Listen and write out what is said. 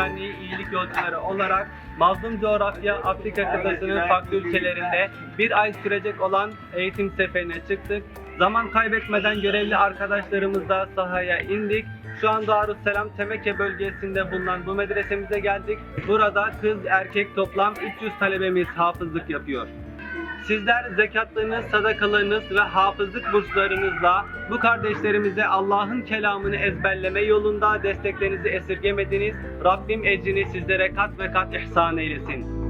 Düzenli iyilik yolcuları olarak mazlum coğrafya Afrika kıtasının farklı ülkelerinde bir ay sürecek olan eğitim seferine çıktık. Zaman kaybetmeden görevli arkadaşlarımızla sahaya indik. Şu an Darusselam Temeke bölgesinde bulunan bu medresemize geldik. Burada kız erkek toplam 300 talebemiz hafızlık yapıyor. Sizler zekatlarınız, sadakalarınız ve hafızlık burslarınızla bu kardeşlerimize Allah'ın kelamını ezberleme yolunda desteklerinizi esirgemediniz. Rabbim ecrini sizlere kat ve kat ihsan eylesin.